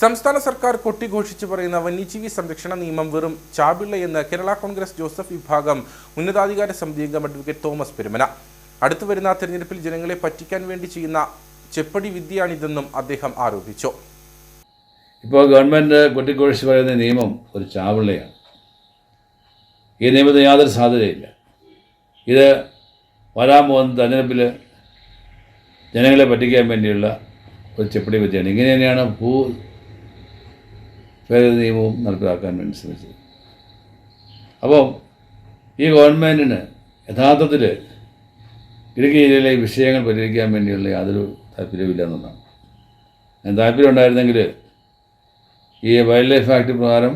സംസ്ഥാന സർക്കാർ കൊട്ടിഘോഷിച്ച് പറയുന്ന വന്യജീവി സംരക്ഷണ നിയമം വെറും ചാപിള്ളയെന്ന് കേരള കോൺഗ്രസ് ജോസഫ് വിഭാഗം ഉന്നതാധികാര സമിതി അംഗം അഡ്വക്കേറ്റ് തോമസ് പെരുമന. അടുത്തു വരുന്ന തെരഞ്ഞെടുപ്പിൽ ജനങ്ങളെ പറ്റിക്കാൻ വേണ്ടി ചെയ്യുന്ന ചെപ്പടി വിദ്യയാണിതെന്നും അദ്ദേഹം ആരോപിച്ചു. ഇപ്പോൾ ഗവൺമെന്റ് കൊട്ടിഘോഷിച്ച് പറയുന്ന നിയമം ഒരു ചാവിള്ളയാണ് ഈ നിയമത്തിന് യാതൊരു സാധ്യതയില്ല. ഇത് വരാൻ പോകുന്ന തെരഞ്ഞെടുപ്പിൽ ജനങ്ങളെ പറ്റിക്കാൻ വേണ്ടിയുള്ള ഒരു ചെപ്പടി വിദ്യയാണ്. ഇങ്ങനെ തന്നെയാണ് ഭൂ ഭേദഗതി നിയമവും നടപ്പിലാക്കാൻ വേണ്ടി ശ്രമിച്ചത്. അപ്പോൾ ഈ ഗവൺമെന്റിന് യഥാർത്ഥത്തിൽ ഇടുക്കി ജില്ലയിലെ വിഷയങ്ങൾ പരിഹരിക്കാൻ വേണ്ടിയുള്ള യാതൊരു താല്പര്യവുമില്ല എന്നുള്ളതാണ് ഞാൻ താല്പര്യം ഉണ്ടായിരുന്നെങ്കിൽ ഈ വൈൽഡ് ലൈഫ് ആക്ട് പ്രകാരം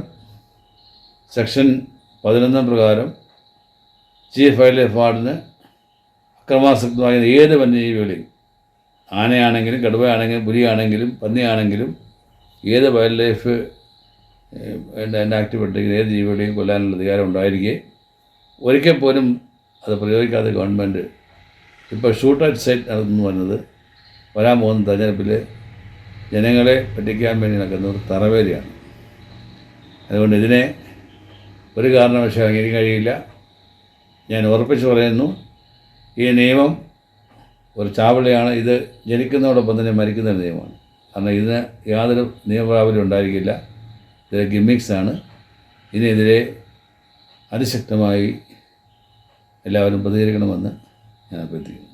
സെക്ഷൻ പതിനൊന്ന് പ്രകാരം ചീഫ് വൈൽഡ് ലൈഫ് വാർഡിന് അക്രമാസക്തമായ ഏത് വന്യജീവികളെയും ആനയാണെങ്കിലും കടുവയാണെങ്കിലും പുലിയാണെങ്കിലും പന്നിയാണെങ്കിലും ഏത് വൈൽഡ് ലൈഫ് എന്റെ പെട്ടെങ്കിൽ ഏത് ജീവികളെയും കൊല്ലാനുള്ള അധികാരം ഉണ്ടായിരിക്കെ. ഒരിക്കൽ പോലും അത് പ്രയോഗിക്കാതെ ഗവൺമെന്റ് ഇപ്പോൾ ഷൂട്ട് ആറ്റ് സൈറ്റ് നടന്നു പറഞ്ഞത് വരാൻ പോകുന്ന തെരഞ്ഞെടുപ്പിൽ ജനങ്ങളെ പറ്റിക്കാൻ വേണ്ടി നടക്കുന്ന ഒരു തറവേലിയാണ്. അതുകൊണ്ട് ഇതിനെ ഒരു കാരണവശാലും അംഗീകരിക്കാൻ കഴിയില്ല. ഞാൻ ഉറപ്പിച്ച് പറയുന്നു ഈ നിയമം ഒരു ചാവളയാണ് ഇത് ജനിക്കുന്നതോടൊപ്പം തന്നെ മരിക്കുന്ന നിയമമാണ്. കാരണം ഇതിന് യാതൊരു നിയമപ്രാബല്യം ഉണ്ടായിരിക്കില്ല. ഇത് ഗിമ്മിക്സാണ് ഇതിനെതിരെ അതിശക്തമായി എല്ലാവരും പ്രതികരിക്കണമെന്ന് ഞാൻ അഭ്യർത്ഥിക്കുന്നു.